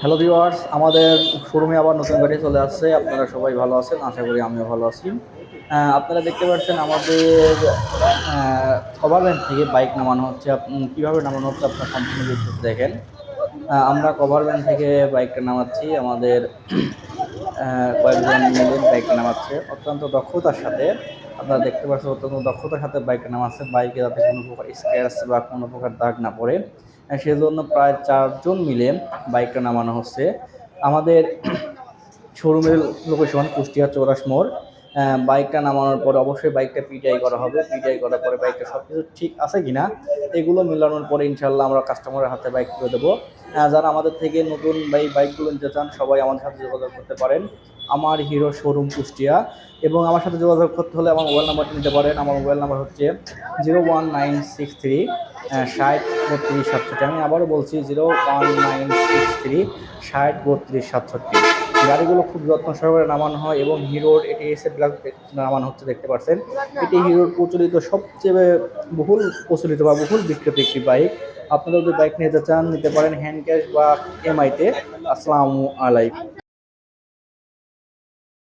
Hello viewers আমাদের শোরুমে আবার নতুন গাড়ি চলে আসছে। আপনারা সবাই ভালো আছেন? আশা করি আমিও ভালো আছি। আপনারা দেখতে পাচ্ছেন আমাদের কভার থেকে বাইক নামানো হচ্ছে। কীভাবে নামানো হচ্ছে আপনারা সম্পূর্ণ ভিডিও দেখেন। আমরা কভার ভ্যান থেকে বাইকটা নামাচ্ছি। আমাদের কয়েকজন মিলে বাইকটা নামাচ্ছে। অত্যন্ত দক্ষতার সাথে, আপনারা দেখতে পাচ্ছেন অত্যন্ত দক্ষতার সাথে বাইকটা নামাচ্ছে। বাইকে যাতে কোনো প্রকার স্ক্র্যাচ বা কোনো প্রকার দাগ না পড়ে। সেজন্য প্রায় চারজন মিলে বাইকটা নামানো হচ্ছে। আমাদের শোরুমের লোকেশন কুষ্টিয়া চৌরাস মোড়। বাইকটা নামানোর পরে অবশ্যই বাইকটা পিটিআই করা হবে। পিটিআই করার পরে বাইকটা সব কিছু ঠিক আছে কি না এগুলো মেলানোর পরে ইনশাল্লাহ আমরা কাস্টমারের হাতে বাইক তুলে দেবো। যারা আমাদের থেকে নতুন বাই বাইকগুলো নিতে চান, সবাই আমাদের সাথে যোগাযোগ করতে পারেন। আমার হিরো শোরুম কুষ্টিয়া। এবং আমার সাথে যোগাযোগ করতে হলে আমার মোবাইল নাম্বারটা নিতে পারেন। আমার মোবাইল নাম্বার হচ্ছে zero one nine six three ষাট, বত্রিশ, সাতষট্টি। আমি আবারও বলছি, zero, one, nine, six, three, ষাট, বত্রিশ, সাতষট্টি। গাড়িগুলো খুব যত্ন সহকারে নামানো হয় এবং হিরোর এটি এসে ব্ল্যাক নামানো হচ্ছে, দেখতে পাচ্ছেন এটি হিরোর প্রচলিত সবচেয়ে বহুল প্রচলিত বা বহুল বিক্রিত একটি বাইক। আপনারা যদি বাইক নিতে চান, নিতে পারেন হ্যান্ড ক্যাশ বা এমআইতে আসসালামু আলাইকুম।